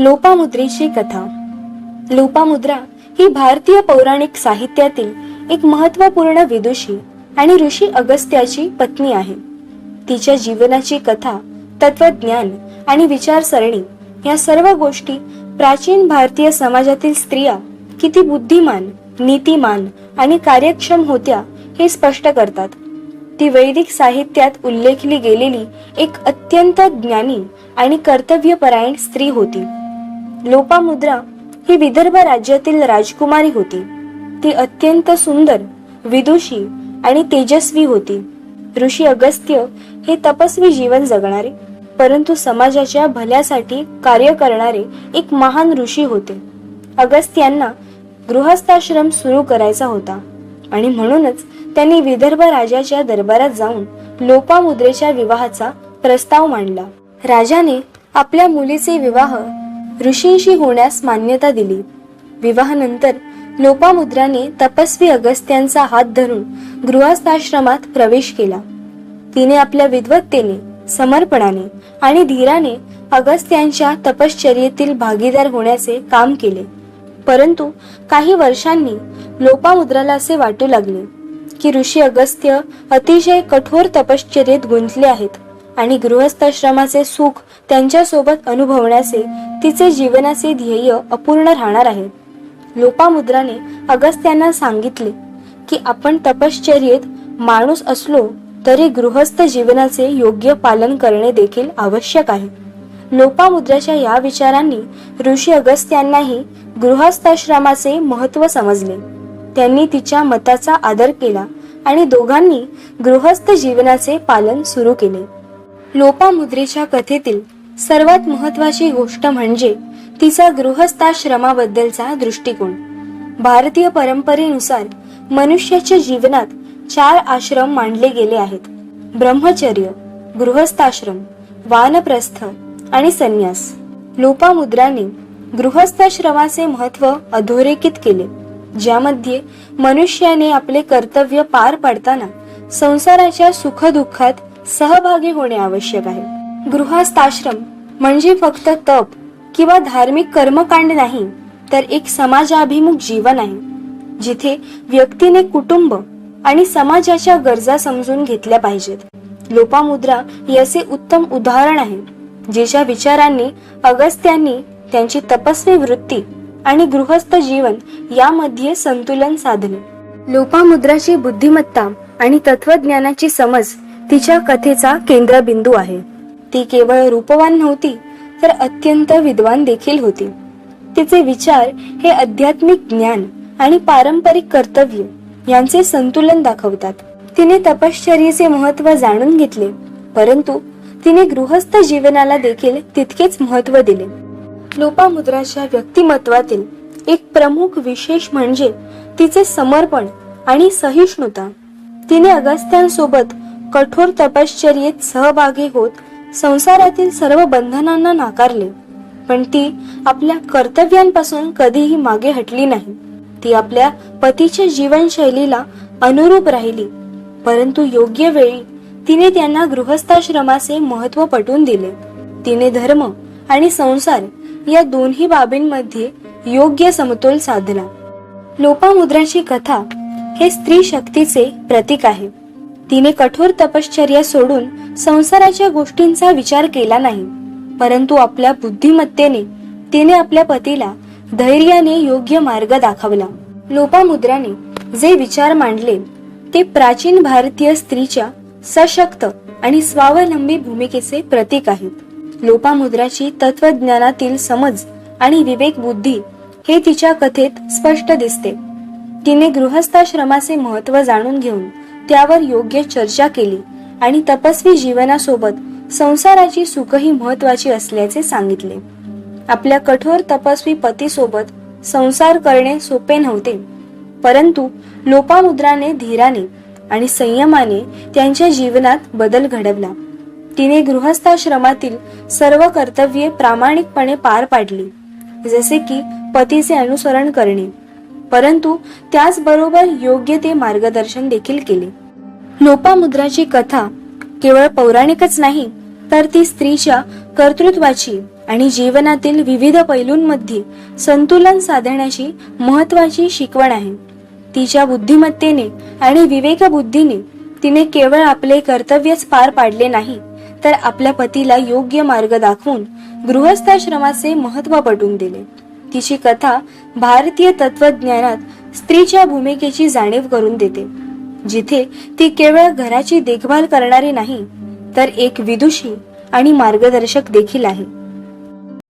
लोपामुद्रेची कथा. लोपामुद्रा ही भारतीय पौराणिक साहित्यातील एक महत्त्वपूर्ण विदुषी आणि ऋषी अगस्त्याची पत्नी आहे. तिच्या जीवनाची कथा तत्वज्ञान आणि विचारसरणी या सर्व गोष्टी प्राचीन भारतीय समाजातील स्त्रिया किती बुद्धिमान नीतिमान आणि कार्यक्षम होत्या हे स्पष्ट करतात. ती वैदिक साहित्यात उल्लेखली गेलेली एक अत्यंत ज्ञानी आणि कर्तव्यपरायण स्त्री होती. लोपामुद्रा ही विदर्भ राज्यातील राजकुमारी होती. ती अत्यंत सुंदर विदुषी आणि तेजस्वी होती. ऋषी अगस्त्य हे तपस्वी जीवन जगणारे परंतु समाजाच्या भल्यासाठी कार्य करणारे एक महान ऋषी होते. अगस्त्यांना गृहस्थाश्रम सुरू करायचा होता आणि म्हणूनच त्यांनी विदर्भ राजाच्या दरबारात जाऊन लोपामुद्रेच्या विवाहाचा प्रस्ताव मांडला. राजाने आपल्या मुलीचे विवाह ऋषींशी होण्यास मान्यता दिली. विवाहानंतर लोपामुद्राने तपस्वी अगस्त्यांचा हात धरून गृहस्थाश्रमात प्रवेश केला. तिने आपल्या विद्वत्तेने समर्पणाने आणि धीराने अगस्त्यांच्या तपश्चर्येतील भागीदार होण्याचे काम केले. परंतु काही वर्षांनी लोपामुद्राला असे वाटू लागले की ऋषी अगस्त्य अतिशय कठोर तपश्चर्येत गुंतले आहेत. आणि गृहस्थाश्रमाचे सुख त्यांच्यासोबत अनुभवण्याचे तिचे जीवनाचे ध्येय अपूर्ण राहणार आहे. लोपामुद्राने अगस्त्यांना सांगितले की आपण तपश्चर्येत माणूस असलो तरी गृहस्थ जीवनाचे योग्य पालन करणे देखील आवश्यक आहे. लोपामुद्राच्या या विचारांनी ऋषी अगस्त्यांनाही गृहस्थाश्रमाचे महत्त्व समजले. त्यांनी तिच्या मताचा आदर केला आणि दोघांनी गृहस्थ जीवनाचे पालन सुरू केले. लोपामुद्रेच्या कथेतील सर्वात महत्वाची गोष्ट म्हणजे तिचा गृहस्थाश्रमाबद्दलचा दृष्टिकोन. भारतीय परंपरेनुसार मनुष्याच्या जीवनात चार आश्रम मांडले गेले आहेत. ब्रह्मचर्य गृहस्थाश्रम वानप्रस्थ आणि संन्यास. लोपामुद्राने गृहस्थाश्रमाचे महत्त्व अधोरेखित केले ज्यामध्ये मनुष्याने आपले कर्तव्य पार पाडताना संसाराच्या सुखदुःखात सहभागी होणे आवश्यक आहे. गृहस्थाश्रम म्हणजे फक्त तप किंवा धार्मिक कर्मकांड नाही तर एक समाजाभिमुख जीवन आहे जिथे व्यक्तीने कुटुंब आणि समाजाच्या गरजा समजून घेतल्या पाहिजेत. लोपामुद्रा याचे उत्तम उदाहरण आहे ज्याच्या विचारांनी अगस्त्यांनी त्यांची तपस्वी वृत्ती आणि गृहस्थ जीवन यामध्ये संतुलन साधले. लोपामुद्राची बुद्धिमत्ता आणि तत्वज्ञानाची समज तिच्या कथेचा केंद्रबिंदू आहे. ती केवळ रूपवान नव्हती तर अत्यंत विद्वान देखील होती. तिचे विचार हे आध्यात्मिक ज्ञान आणि पारंपरिक कर्तव्य यांचे संतुलन दाखवतात. तिने तपश्चर्येचे महत्त्व जाणून घेतले परंतु तिने गृहस्थ जीवनाला देखील तितकेच महत्त्व दिले. लोपामुद्राच्या व्यक्तिमत्वातील एक प्रमुख विशेष म्हणजे तिचे समर्पण आणि सहिष्णुता. तिने अगस्त्यांसोबत कठोर तपश्चर्येत सहभागी होत संसारातील सर्व बंधनांना नाकारले. पण ती आपल्या कर्तव्यांपासून कधीही मागे हटली नाही. ती आपल्या पतीच्या जीवनशैलीला अनुरूप राहिली. परंतु योग्य वेळी तिने त्यांना गृहस्थाश्रमाचे महत्त्व पटवून दिले. तिने धर्म आणि संसार या दोन्ही बाबींमध्ये योग्य समतोल साधला. लोपामुद्राची कथा हे स्त्री शक्तीचे प्रतीक आहे. तिने कठोर तपश्चर्या सोडून संसाराच्या गोष्टींचा विचार केला नाही. परंतु आपल्या बुद्धिमत्तेने तिने आपल्या पतीला धैर्याने योग्य मार्ग दाखवला. लोपामुद्राने जे विचार मांडले ते प्राचीन भारतीय स्त्रीच्या सशक्त आणि स्वावलंबी भूमिकेचे प्रतीक आहेत. लोपामुद्राची तत्वज्ञानातील समज आणि विवेक बुद्धी हे तिच्या कथेत स्पष्ट दिसते. तिने गृहस्थाश्रमाचे महत्त्व जाणून घेऊन त्यावर योग्य चर्चा केली आणि तपस्वी जीवनासोबत संसाराची सुखही महत्वाची असल्याचे सांगितले. आपल्या कठोर तपस्वी पतीसोबत संसार करणे सोपे नव्हते. परंतु लोपामुद्राने धीराने आणि संयमाने त्यांच्या जीवनात बदल घडवला. तिने गृहस्थाश्रमातील सर्व कर्तव्ये प्रामाणिकपणे पार पाडली जसे की पतीचे अनुसरण करणे. परंतु त्याचबरोबर योग्य ते मार्गदर्शन देखील केले. लोपामुद्राची कथा केवळ पौराणिकच नाही तर ती स्त्रीच्या कर्तृत्वाची आणि जीवनातील विविध पैलूंमध्ये संतुलन साधण्याची महत्वाची शिकवण आहे. तिच्या बुद्धिमत्तेने आणि विवेकबुद्धीने तिने केवळ आपले कर्तव्यच पार पाडले नाही तर आपल्या पतीला योग्य मार्ग दाखवून गृहस्थाश्रमाचे महत्त्व पटवून दिले. तिची कथा भारतीय तत्वज्ञानात स्त्रीच्या भूमिकेची जाणीव करून देते. जिथे ती केवळ घराची देखभाल करणारी नाही तर एक विदुषी आणि मार्गदर्शक देखील आहे.